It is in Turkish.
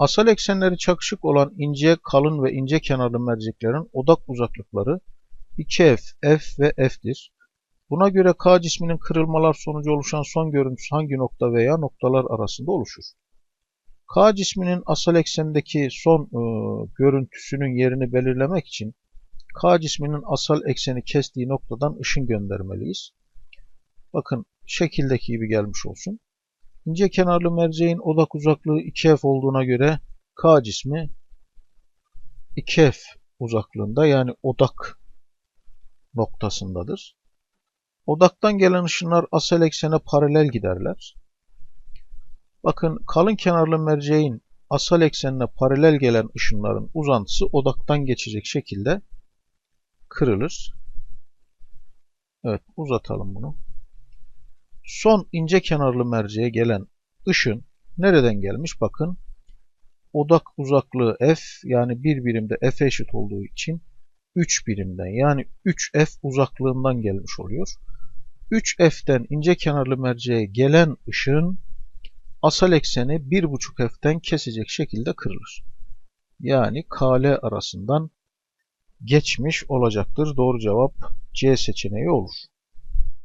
Asal eksenleri çakışık olan ince, kalın ve ince kenarlı merceklerin odak uzaklıkları 2f, f ve f'tir. Buna göre K cisminin kırılmalar sonucu oluşan son görüntüsü hangi nokta veya noktalar arasında oluşur? K cisminin asal eksendeki son e, görüntüsünün yerini belirlemek için K cisminin asal ekseni kestiği noktadan ışın göndermeliyiz. Bakın şekildeki gibi gelmiş olsun. İnce kenarlı merceğin odak uzaklığı 2f olduğuna göre K cismi 2f uzaklığında yani odak noktasındadır. Odaktan gelen ışınlar asal eksene paralel giderler. Bakın kalın kenarlı merceğin asal eksenine paralel gelen ışınların uzantısı odaktan geçecek şekilde kırılır. Evet uzatalım bunu. Son ince kenarlı merceğe gelen ışın nereden gelmiş? Bakın odak uzaklığı f yani bir birimde f eşit olduğu için 3 birimden yani 3f uzaklığından gelmiş oluyor. 3f'ten ince kenarlı merceğe gelen ışın asal ekseni 1.5 f'ten kesecek şekilde kırılır. Yani KL arasından geçmiş olacaktır. Doğru cevap C seçeneği olur.